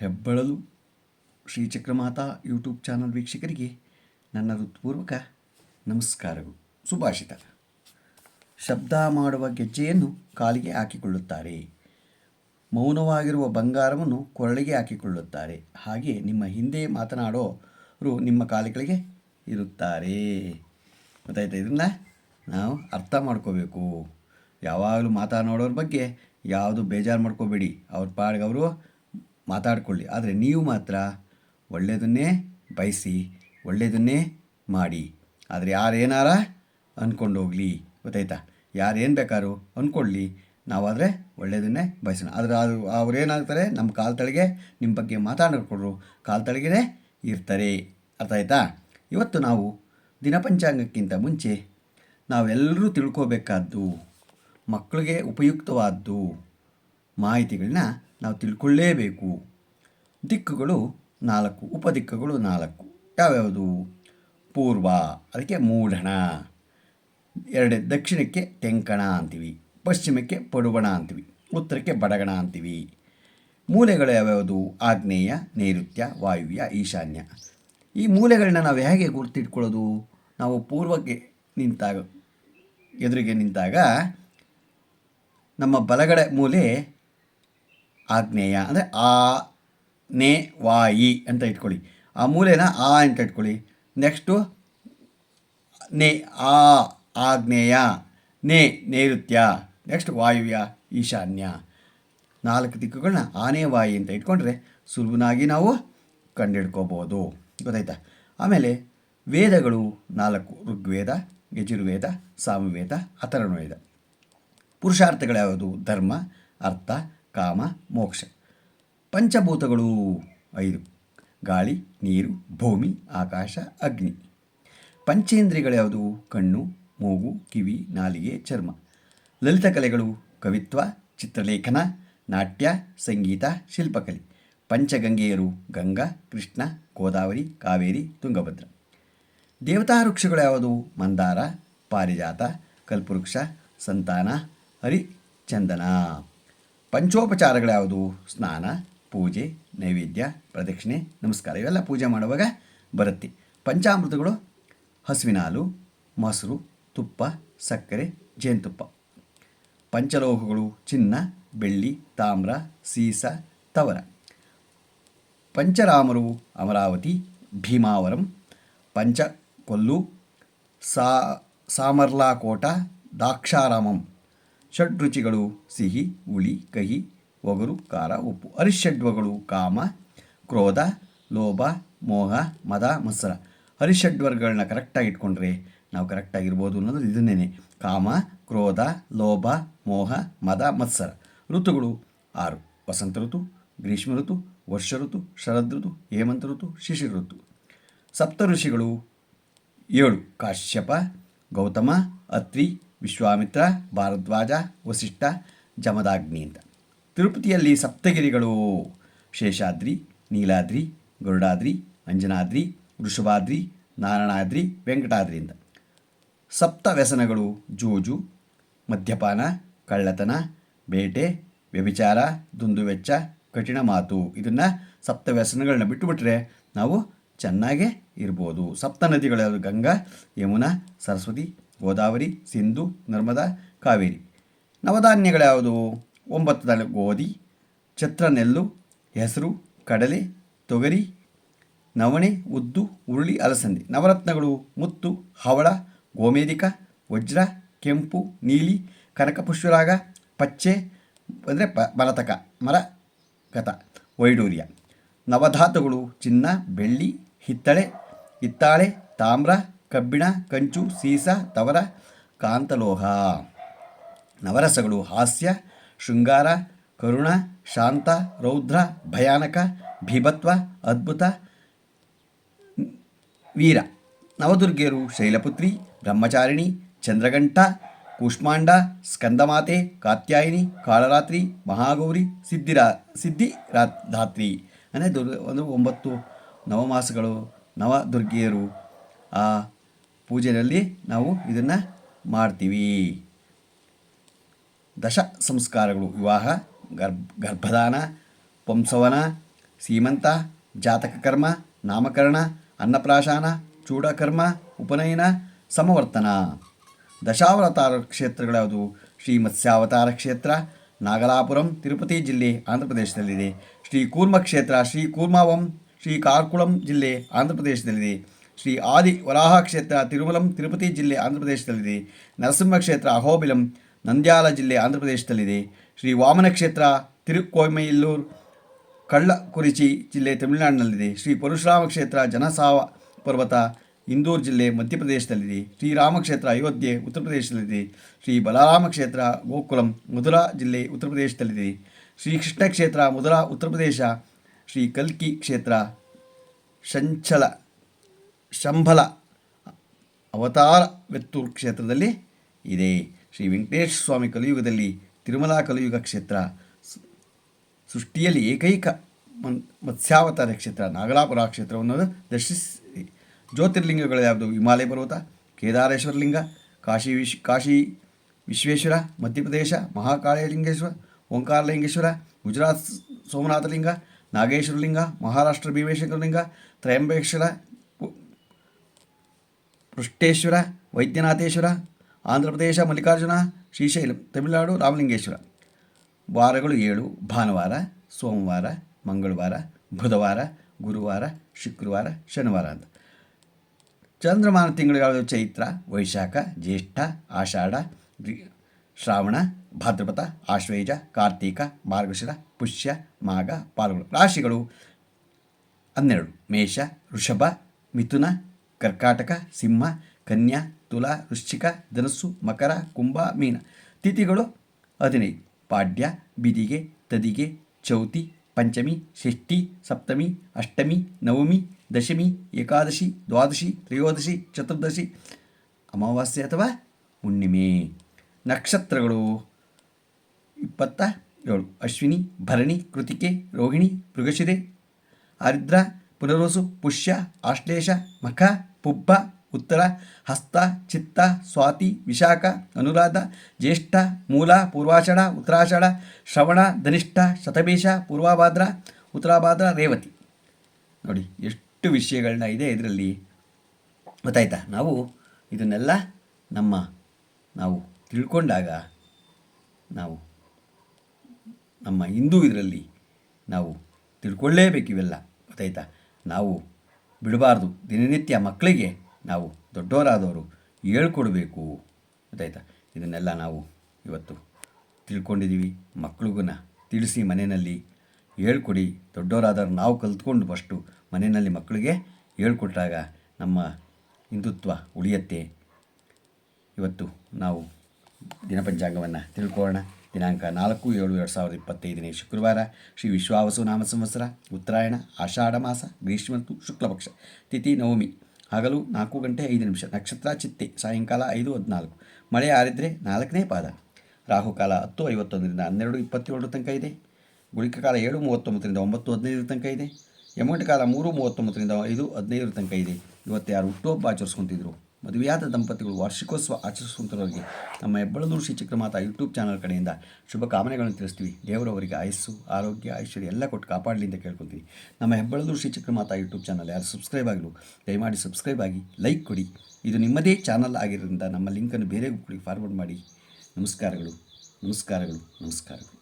ಹೆಬ್ಬಳಲು ಶ್ರೀಚಕ್ರಮಾತಾ YouTube channel ವೀಕ್ಷಕರಿಗೆ ನನ್ನ ಹೃತ್ಪೂರ್ವಕ ನಮಸ್ಕಾರಗಳು. ಸುಭಾಷಿತ. ಶಬ್ದ ಮಾಡುವ ಗೆಜ್ಜೆಯನ್ನು ಕಾಲಿಗೆ ಹಾಕಿಕೊಳ್ಳುತ್ತಾರೆ. ಮೌನವಾಗಿರುವ ಬಂಗಾರವನ್ನು ಕೊರಳಿಗೆ ಹಾಕಿಕೊಳ್ಳುತ್ತಾರೆ. ಹಾಗೆ ನಿಮ್ಮ ಹಿಂದೆ ಮಾತನಾಡೋರು ನಿಮ್ಮ ಕಾಲುಗಳಿಗೆ ಇರುತ್ತಾರೆ. ಗೊತ್ತಾಯ್ತಾ ಇದನ್ನ ನಾವು ಅರ್ಥ ಮಾಡ್ಕೋಬೇಕು. ಯಾವಾಗಲೂ ಮಾತನಾಡೋರ ಬಗ್ಗೆ ಯಾವುದು ಬೇಜಾರು ಮಾಡ್ಕೋಬೇಡಿ. ಅವ್ರ ಪಾಡಿಗೆ ಅವರು ಮಾತಾಡ್ಕೊಳ್ಳಿ. ಆದರೆ ನೀವು ಮಾತ್ರ ಒಳ್ಳೆಯದನ್ನೇ ಬಯಸಿ ಒಳ್ಳೆಯದನ್ನೇ ಮಾಡಿ. ಆದರೆ ಯಾರೇನಾರ ಅಂದ್ಕೊಂಡು ಹೋಗಲಿ. ಗೊತ್ತಾಯ್ತಾ? ಯಾರು ಏನು ಬೇಕಾದ್ರು ಅಂದ್ಕೊಳ್ಳಿ ನಾವಾದರೆ ಒಳ್ಳೆಯದನ್ನೇ ಬಯಸೋಣ. ಆದರೆ ಅದು ಅವ್ರೇನಾಗ್ತಾರೆ? ನಮ್ಮ ಕಾಲು ತಳಿಗೆ ನಿಮ್ಮ ಬಗ್ಗೆ ಮಾತಾಡ್ಕೊಡ್ರು ಕಾಲು ತಳಗೇ ಇರ್ತಾರೆ. ಅರ್ಥ ಆಯ್ತಾ? ಇವತ್ತು ನಾವು ದಿನಪಂಚಾಂಗಕ್ಕಿಂತ ಮುಂಚೆ ನಾವೆಲ್ಲರೂ ತಿಳ್ಕೋಬೇಕಾದ್ದು ಮಕ್ಕಳಿಗೆ ಉಪಯುಕ್ತವಾದ್ದು ಮಾಹಿತಿಗಳನ್ನ ನಾವು ತಿಳ್ಕೊಳ್ಳೇಬೇಕು. ದಿಕ್ಕುಗಳು ನಾಲ್ಕು, ಉಪದಿಕ್ಕುಗಳು ನಾಲ್ಕು. ಯಾವ್ಯಾವುದು? ಪೂರ್ವ, ಅದಕ್ಕೆ ಮೂಢಣ. ಎರಡು, ದಕ್ಷಿಣಕ್ಕೆ ತೆಂಕಣ ಅಂತೀವಿ. ಪಶ್ಚಿಮಕ್ಕೆ ಪಡುಬಣ ಅಂತೀವಿ. ಉತ್ತರಕ್ಕೆ ಬಡಗಣ ಅಂತೀವಿ. ಮೂಲೆಗಳು ಯಾವ್ಯಾವುದು? ಆಗ್ನೇಯ ನೈಋತ್ಯ, ವಾಯುವ್ಯ, ಈಶಾನ್ಯ. ಈ ಮೂಲೆಗಳನ್ನ ನಾವು ಹೇಗೆ ಗುರುತಿಟ್ಕೊಳ್ಳೋದು? ನಾವು ಪೂರ್ವಕ್ಕೆ ನಿಂತಾಗ, ಎದುರಿಗೆ ನಿಂತಾಗ ನಮ್ಮ ಬಲಗಡೆ ಮೂಲೆ ಆಗ್ನೇಯ ಅಂದರೆ ಆ, ನೇ ವಾಯಿ ಅಂತ ಇಟ್ಕೊಳ್ಳಿ. ಆ ಮೂಲೆನ ಆ ಅಂತ ಇಟ್ಕೊಳ್ಳಿ. ನೆಕ್ಸ್ಟು ನೇ, ಆ ಆಗ್ನೇಯ ನೇ, ನೈಋತ್ಯ. ನೆಕ್ಸ್ಟ್ ವಾಯುವ್ಯ, ಈಶಾನ್ಯ. ನಾಲ್ಕು ದಿಕ್ಕುಗಳನ್ನ ಆನೆ, ವಾಯಿ ಅಂತ ಇಟ್ಕೊಂಡ್ರೆ ಸುಲಭನಾಗಿ ನಾವು ಕಂಡುಹಿಡ್ಕೋಬೋದು. ಗೊತ್ತಾಯ್ತಾ? ಆಮೇಲೆ ವೇದಗಳು ನಾಲ್ಕು, ಋಗ್ವೇದ, ಯಜುರ್ವೇದ, ಸಾಮವೇದ, ಅಥರ್ವವೇದ. ಪುರುಷಾರ್ಥಗಳು ಯಾವುದು ಧರ್ಮ, ಅರ್ಥ ಕಾಮ, ಮೋಕ್ಷ. ಪಂಚಭೂತಗಳು ಐದು. ಗಾಳಿ, ನೀರು, ಭೂಮಿ, ಆಕಾಶ, ಅಗ್ನಿ. ಪಂಚೇಂದ್ರಿಯಗಳು ಯಾವುದು? ಕಣ್ಣು, ಮೂಗು, ಕಿವಿ, ನಾಲಿಗೆ, ಚರ್ಮ. ಲಲಿತ ಕಲೆಗಳು ಕವಿತ್ವ, ಚಿತ್ರಲೇಖನ, ನಾಟ್ಯ, ಸಂಗೀತ, ಶಿಲ್ಪಕಲೆ. ಪಂಚಗಂಗೆಯರು ಗಂಗಾ, ಕೃಷ್ಣ, ಗೋದಾವರಿ, ಕಾವೇರಿ, ತುಂಗಭದ್ರ. ದೇವತಾ ವೃಕ್ಷಗಳು ಯಾವುದು? ಮಂದಾರ, ಪಾರಿಜಾತ, ಕಲ್ಪವೃಕ್ಷ, ಸಂತಾನ, ಹರಿಚಂದನ. ಪಂಚೋಪಚಾರಗಳು ಯಾವುದು? ಸ್ನಾನ, ಪೂಜೆ, ನೈವೇದ್ಯ, ಪ್ರದಕ್ಷಿಣೆ, ನಮಸ್ಕಾರ, ಇವೆಲ್ಲ ಪೂಜೆ ಮಾಡುವಾಗ ಬರುತ್ತೆ. ಪಂಚಾಮೃತಗಳು ಹಸುವಿನ ಹಾಲು ಮೊಸರು, ತುಪ್ಪ, ಸಕ್ಕರೆ, ಜೇನುತುಪ್ಪ. ಪಂಚಲೋಹಗಳು ಚಿನ್ನ, ಬೆಳ್ಳಿ, ತಾಮ್ರ, ಸೀಸ, ತವರ. ಪಂಚರಾಮರು, ಅಮರಾವತಿ, ಭೀಮಾವರಂ. ಪಂಚಕೊಲ್ಲು ಸಾ ಸಾಮರ್ಲಾಕೋಟ ದಾಕ್ಷಾರಾಮಂ. ಷಡ್ರುಚಿಗಳು, ಸಿಹಿ, ಹುಳಿ, ಕಹಿ, ಒಗರು, ಖಾರ, ಉಪ್ಪು. ಹರಿಷಡ್ವಗಳು ಕಾಮ, ಕ್ರೋಧ, ಲೋಭ, ಮೋಹ, ಮದ, ಮತ್ಸರ. ಹರಿಷಡ್ವರ್ಗಳನ್ನ ಕರೆಕ್ಟಾಗಿ ಇಟ್ಕೊಂಡ್ರೆ ನಾವು ಕರೆಕ್ಟಾಗಿರ್ಬೋದು ಅನ್ನೋದು ಇದನ್ನೇ ಕಾಮ, ಕ್ರೋಧ, ಲೋಭ, ಮೋಹ, ಮದ, ಮತ್ಸರ. ಋತುಗಳು ಆರು. ವಸಂತ ಋತು, ಗ್ರೀಷ್ಮ ಋತು, ವರ್ಷ ಋತು, ಶರದ್ ಋತು, ಹೇಮಂತ ಋತು ಶಿಶಿರ ಋತು. ಸಪ್ತ ಋಷಿಗಳು ಏಳು. ಕಾಶ್ಯಪ, ಗೌತಮ, ಅತ್ರಿ ವಿಶ್ವಾಮಿತ್ರ, ಭಾರದ್ವಾಜ, ವಸಿಷ್ಠ, ಜಮದಾಗ್ನಿ ಅಂತ. ತಿರುಪತಿಯಲ್ಲಿ ಸಪ್ತಗಿರಿಗಳು ಶೇಷಾದ್ರಿ, ನೀಲಾದ್ರಿ, ಗರುಡಾದ್ರಿ, ಅಂಜನಾದ್ರಿ, ವೃಷಭಾದ್ರಿ, ನಾರಾಯಣಾದ್ರಿ, ವೆಂಕಟಾದ್ರಿ ಅಂತ. ಸಪ್ತ ವ್ಯಸನಗಳು ಜೂಜು, ಮದ್ಯಪಾನ, ಕಳ್ಳತನ, ಬೇಟೆ, ವ್ಯಭಿಚಾರ, ದುಂದುವೆಚ್ಚ, ಕಠಿಣ ಮಾತು ಇದನ್ನು ಸಪ್ತ ವ್ಯಸನಗಳನ್ನ ಬಿಟ್ಟುಬಿಟ್ರೆ ನಾವು ಚೆನ್ನಾಗೇ ಇರ್ಬೋದು. ಸಪ್ತ ನದಿಗಳು ಗಂಗಾ, ಯಮುನಾ, ಸರಸ್ವತಿ ಗೋದಾವರಿ, ಸಿಂಧು, ನರ್ಮದಾ, ಕಾವೇರಿ. ನವಧಾನ್ಯಗಳು ಯಾವುದು? ಒಂಬತ್ತು ದಾಳಿ ಗೋಧಿ, ಛತ್ರನೆಲ್ಲು, ಹೆಸರು, ಕಡಲೆ, ತೊಗರಿ, ನವಣೆ, ಉದ್ದು, ಉರುಳಿ, ಅಲಸಂದೆ. ನವರತ್ನಗಳು ಮುತ್ತು, ಹವಳ ಗೋಮೇದಿಕ ವಜ್ರ, ಕೆಂಪು, ನೀಲಿ ಕನಕಪುಷ್ಪರಾಗ ಪಚ್ಚೆ, ಅಂದರೆ ಪ, ಬಲತಕ ಮರ ಗತ ವೈಡೂರ್ಯ. ನವಧಾತುಗಳು ಚಿನ್ನ, ಬೆಳ್ಳಿ, ಹಿತ್ತಳೆ, ಹಿತ್ತಾಳೆ, ತಾಮ್ರ ಕಬ್ಬಿಣ, ಕಂಚು, ಸೀಸ, ತವರ, ಕಾಂತಲೋಹ. ನವರಸಗಳು ಹಾಸ್ಯ, ಶೃಂಗಾರ, ಕರುಣ, ಶಾಂತ, ರೌದ್ರ, ಭಯಾನಕ, ಭೀಭತ್ವ, ಅದ್ಭುತ, ವೀರ. ನವದುರ್ಗೆಯರು ಶೈಲಪುತ್ರಿ, ಬ್ರಹ್ಮಚಾರಿಣಿ ಚಂದ್ರಗಂಟ ಕೂಷ್ಮಾಂಡ, ಸ್ಕಂದಮಾತೆ, ಕಾತ್ಯಾಯಿನಿ, ಕಾಳರಾತ್ರಿ, ಮಹಾಗೌರಿ, ಸಿದ್ಧಿರಾ ಸಿದ್ಧಿ ಧಾತ್ರಿ ಅಂದರೆ ದುರ್ಗ ಒಂದು ಒಂಬತ್ತು ನವಮಾಸಗಳು ನವದುರ್ಗೆಯರು ಆ ಪೂಜೆಯಲ್ಲಿ ನಾವು ಇದನ್ನು ಮಾಡ್ತೀವಿ. ದಶ ಸಂಸ್ಕಾರಗಳು, ವಿವಾಹ, ಗರ್ಭ, ಗರ್ಭದಾನ, ಪಂಸವನ, ಸೀಮಂತ, ಜಾತಕ ಕರ್ಮ, ನಾಮಕರಣ, ಅನ್ನಪ್ರಾಶಾನ, ಚೂಡಕರ್ಮ, ಉಪನಯನ, ಸಮವರ್ತನ. ದಶಾವತಾರ ಕ್ಷೇತ್ರಗಳ್ಯಾವುದು ಶ್ರೀ ಮತ್ಸ್ಯಾವತಾರ ಕ್ಷೇತ್ರ, ನಾಗಲಾಪುರಂ, ತಿರುಪತಿ ಜಿಲ್ಲೆ ಆಂಧ್ರ ಪ್ರದೇಶದಲ್ಲಿದೆ ಶ್ರೀ ಕೂರ್ಮ ಕ್ಷೇತ್ರ, ಶ್ರೀ ಕೂರ್ಮಾವಂ, ಶ್ರೀ ಕಾರ್ಕುಳಂ ಜಿಲ್ಲೆ ಆಂಧ್ರ ಪ್ರದೇಶದಲ್ಲಿದೆ ಶ್ರೀ ಆದಿ ವರಾಹ ಕ್ಷೇತ್ರ ತಿರುಮಲಂ, ತಿರುಪತಿ ಜಿಲ್ಲೆ ಆಂಧ್ರಪ್ರದೇಶದಲ್ಲಿದೆ ನರಸಿಂಹ ಕ್ಷೇತ್ರ ಅಹೋಬಿಲಂ, ನಂದ್ಯಾಲ ಜಿಲ್ಲೆ ಆಂಧ್ರಪ್ರದೇಶದಲ್ಲಿದೆ ಶ್ರೀ ವಾಮನ ಕ್ಷೇತ್ರ ತಿರುಕೋಯಮೈಲ್ಲೂರು ಕಳ್ಳಕುರಿಚಿ ಜಿಲ್ಲೆ ತಮಿಳುನಾಡಿನಲ್ಲಿದೆ. ಶ್ರೀ ಪರಶುರಾಮ ಕ್ಷೇತ್ರ ಜನಸಾವ ಪರ್ವತ, ಇಂದೂರು ಜಿಲ್ಲೆ ಮಧ್ಯಪ್ರದೇಶದಲ್ಲಿದೆ ಶ್ರೀರಾಮ ಕ್ಷೇತ್ರ ಅಯೋಧ್ಯೆ, ಉತ್ತರ ಪ್ರದೇಶದಲ್ಲಿದೆ. ಶ್ರೀ ಬಲರಾಮ ಕ್ಷೇತ್ರ ಗೋಕುಲಂ, ಮಧುರಾ ಜಿಲ್ಲೆ, ಉತ್ತರ ಪ್ರದೇಶದಲ್ಲಿದೆ. ಶ್ರೀ ಕೃಷ್ಣ ಕ್ಷೇತ್ರ ಮಧುರಾ, ಉತ್ತರ ಪ್ರದೇಶ, ಶ್ರೀ ಕಲ್ಕಿ ಕ್ಷೇತ್ರ ಶಂಚಲ ಶಂಭಲ ಅವತಾರ ವೆತ್ತೂರು ಕ್ಷೇತ್ರದಲ್ಲಿ ಇದೆ. ಶ್ರೀ ವೆಂಕಟೇಶ ಸ್ವಾಮಿ ಕಲಿಯುಗದಲ್ಲಿ ತಿರುಮಲಾ ಕಲಿಯುಗ ಕ್ಷೇತ್ರ, ಸೃಷ್ಟಿಯಲ್ಲಿ ಏಕೈಕ ಮನ್, ಮತ್ಸ್ಯಾವತಾರ ಕ್ಷೇತ್ರ, ನಾಗಲಾಪುರ ಕ್ಷೇತ್ರವನ್ನು ದರ್ಶಿಸಿ ಜ್ಯೋತಿರ್ಲಿಂಗಗಳು ಯಾವುದು? ಹಿಮಾಲಯ ಪರ್ವತ, ಕೇದಾರೇಶ್ವರ ಲಿಂಗ, ಕಾಶಿ ವಿಶ್, ಕಾಶಿ ವಿಶ್ವೇಶ್ವರ, ಮಧ್ಯಪ್ರದೇಶ ಮಹಾಕಾಳಲಿಂಗೇಶ್ವರ ಓಂಕಾರಲಿಂಗೇಶ್ವರ ಗುಜರಾತ್ ಸೋಮನಾಥಲಿಂಗ ನಾಗೇಶ್ವರಲಿಂಗ ಲಿಂಗ, ನಾಗೇಶ್ವರ ಲಿಂಗ, ಮಹಾರಾಷ್ಟ್ರ ಭೀಮೇಶ್ವರಲಿಂಗ ತ್ರಯಂಬೇಶ್ವರ ಪೃಷ್ಟೇಶ್ವರ ವೈದ್ಯನಾಥೇಶ್ವರ, ಆಂಧ್ರ ಪ್ರದೇಶ, ಮಲ್ಲಿಕಾರ್ಜುನ, ಶ್ರೀಶೈಲಂ, ತಮಿಳುನಾಡು, ರಾಮಲಿಂಗೇಶ್ವರ. ವಾರಗಳು ಏಳು, ಭಾನುವಾರ, ಸೋಮವಾರ, ಮಂಗಳವಾರ, ಬುಧವಾರ, ಗುರುವಾರ, ಶುಕ್ರವಾರ, ಶನಿವಾರ ಅಂತ. ಚಂದ್ರಮಾನ ತಿಂಗಳು ಚೈತ್ರ, ವೈಶಾಖ, ಜ್ಯೇಷ್ಠ, ಆಷಾಢ ಶ್ರಾವಣ, ಭಾದ್ರಪದ, ಆಶ್ವೇಜ, ಕಾರ್ತೀಕ, ಮಾರ್ಗಶಿರ, ಪುಷ್ಯ, ಮಾಘ ಪಾಲ್ಗುಣ ರಾಶಿಗಳು ಹನ್ನೆರಡು, ಮೇಷ ಋಷಭ ಮಿಥುನ ಕರ್ಕಾಟಕ, ಸಿಂಹ, ಕನ್ಯಾ, ತುಲಾ, ವೃಶ್ಚಿಕ, ಧನಸ್ಸು, ಮಕರ, ಕುಂಭ, ಮೀನ. ತಿಥಿಗಳು ಹದಿನೈದು. ಪಾಡ್ಯ, ಬಿದಿಗೆ, ತದಿಗೆ, ಚೌತಿ, ಪಂಚಮಿ, ಷಷ್ಠಿ, ಸಪ್ತಮಿ, ಅಷ್ಟಮಿ, ನವಮಿ, ದಶಮಿ, ಏಕಾದಶಿ, ದ್ವಾದಶಿ, ತ್ರಯೋದಶಿ, ಚತುರ್ದಶಿ, ಅಮಾವಾಸ್ಯೆ ಅಥವಾ ಹುಣ್ಣಿಮೆ. ನಕ್ಷತ್ರಗಳು ಇಪ್ಪತ್ತ ಏಳು. ಅಶ್ವಿನಿ, ಭರಣಿ, ಕೃತಿಕೆ, ರೋಹಿಣಿ, ಮೃಗಶಿರೆ, ಆರಿದ್ರ ಪುನರ್ವಸು, ಪುಷ್ಯ, ಆಶ್ಲೇಷ, ಮಖ, ಪುಬ್ಬ, ಉತ್ತರ, ಹಸ್ತ, ಚಿತ್ತ, ಸ್ವಾತಿ, ವಿಶಾಖ, ಅನುರಾಧ, ಜ್ಯೇಷ್ಠ, ಮೂಲ, ಪೂರ್ವಾಷಾಢ, ಉತ್ತರಾಷಾಢ, ಶ್ರವಣ, ಧನಿಷ್ಠ, ಶತಭೇಷ, ಪೂರ್ವಭಾದ್ರ, ಉತ್ತರಾಭಾದ್ರ, ರೇವತಿ. ನೋಡಿ, ಎಷ್ಟು ವಿಷಯಗಳನ್ನ ಇದೆ ಇದರಲ್ಲಿ. ಗೊತ್ತಾಯ್ತಾ? ನಾವು ಇದನ್ನೆಲ್ಲ ನಮ್ಮ ನಾವು ತಿಳ್ಕೊಂಡಾಗ ನಾವು ನಮ್ಮ ಹಿಂದೂ ಇದರಲ್ಲಿ ನಾವು ತಿಳ್ಕೊಳ್ಳೇಬೇಕು ಇವೆಲ್ಲ. ಗೊತ್ತಾಯ್ತಾ? ನಾವು ಬಿಡಬಾರ್ದು. ದಿನನಿತ್ಯ ಮಕ್ಕಳಿಗೆ ನಾವು ದೊಡ್ಡವರಾದವರು ಹೇಳ್ಕೊಡ್ಬೇಕು. ಗೊತ್ತಾಯ್ತಾ? ಇದನ್ನೆಲ್ಲ ನಾವು ಇವತ್ತು ತಿಳ್ಕೊಂಡಿದ್ದೀವಿ. ಮಕ್ಳಿಗೂನ ತಿಳಿಸಿ ಮನೆಯಲ್ಲಿ ಹೇಳ್ಕೊಡಿ. ದೊಡ್ಡವರಾದವ್ರು ನಾವು ಕಲ್ತ್ಕೊಂಡು ಫಸ್ಟು ಮನೆಯಲ್ಲಿ ಮಕ್ಕಳಿಗೆ ಹೇಳ್ಕೊಟ್ಟಾಗ ನಮ್ಮ ಹಿಂದುತ್ವ ಉಳಿಯತ್ತೆ. ಇವತ್ತು ನಾವು ದಿನಪಂಚಾಂಗವನ್ನು ತಿಳ್ಕೊಳ್ಳೋಣ. ದಿನಾಂಕ ನಾಲ್ಕು ಏಳು ಎರಡು ಸಾವಿರದ ಇಪ್ಪತ್ತೈದನೇ ಶುಕ್ರವಾರ ಶ್ರೀ ವಿಶ್ವಾವಸು ನಾಮ ಸಂವತ್ಸರ ಉತ್ತರಾಯಣ, ಆಷಾಢ ಮಾಸ, ಗ್ರೀಷ್ಮ ಋತು, ಶುಕ್ಲಪಕ್ಷ, ತಿಥಿ ನವಮಿ, ಹಗಲು ನಾಲ್ಕು ಗಂಟೆ ಐದು ನಿಮಿಷ, ನಕ್ಷತ್ರ ಚಿತ್ತೆ, ಸಾಯಂಕಾಲ ಐದು ಹದಿನಾಲ್ಕು, ಮಳೆ ಆರಿದ್ರೆ ನಾಲ್ಕನೇ ಪಾದ ರಾಹುಕಾಲ ಹತ್ತು ಐವತ್ತೊಂದರಿಂದ ಹನ್ನೆರಡು ಇಪ್ಪತ್ತೇಳರ ತನಕ ಇದೆ, ಗುಳಿಕ ಕಾಲ ಏಳು ಮೂವತ್ತೊಂಬತ್ತರಿಂದ ಒಂಬತ್ತು ಹದಿನೈದರ ತನಕ ಇದೆ ಯಮಗಂಟ ಕಾಲ ಮೂರು ಮೂವತ್ತೊಂಬತ್ತರಿಂದ ಐದು ಹದಿನೈದರ ತನಕ ಇದೆ, ಇವತ್ತು ಯಾರು ಹುಟ್ಟುಹಬ್ಬ ಆಚರಿಸ್ಕೊತಿದ್ರು. ಮದುವೆಯಾದ ದಂಪತಿಗಳು ವಾರ್ಷಿಕೋತ್ಸವ ಆಚರಿಸುವಂಥವರಿಗೆ ನಮ್ಮ ಹೆಬ್ಬಳದೂರು ಶ್ರೀ ಚಿಕ್ರಮಾತ ಯೂಟ್ಯೂಬ್ ಚಾನಲ್ ಕಡೆಯಿಂದ ಶುಭ ಕಾಮನೆಗಳನ್ನು ತಿಳಿಸ್ತೀವಿ. ದೇವರವರಿಗೆ ಆಯಸ್ಸು, ಆರೋಗ್ಯ, ಐಶ್ವರ್ಯ ಎಲ್ಲ ಕೊಟ್ಟು ಕಾಪಾಡಲಿ ಅಂತ ಕೇಳ್ಕೊತೀವಿ ನಮ್ಮ ಹೆಬ್ಬಳದೂರು ಶ್ರೀ ಚಿಕ್ರಮಾತ ಯೂಟ್ಯೂಬ್ ಚಾನಲ್ ಯಾರು ಸಬ್ಸ್ಕ್ರೈಬ್ ಆಗಲು, ದಯಮಾಡಿ ಸಬ್ಸ್ಕ್ರೈಬ್ ಆಗಿ, ಲೈಕ್ ಕೊಡಿ. ಇದು ನಿಮ್ಮದೇ ಚಾನಲ್ ಆಗಿರೋದ್ರಿಂದ ನಮ್ಮ ಲಿಂಕನ್ನು ಬೇರೆ ಕೊಡಿ ಫಾರ್ವರ್ಡ್ ಮಾಡಿ. ನಮಸ್ಕಾರಗಳು ನಮಸ್ಕಾರಗಳು ನಮಸ್ಕಾರಗಳು.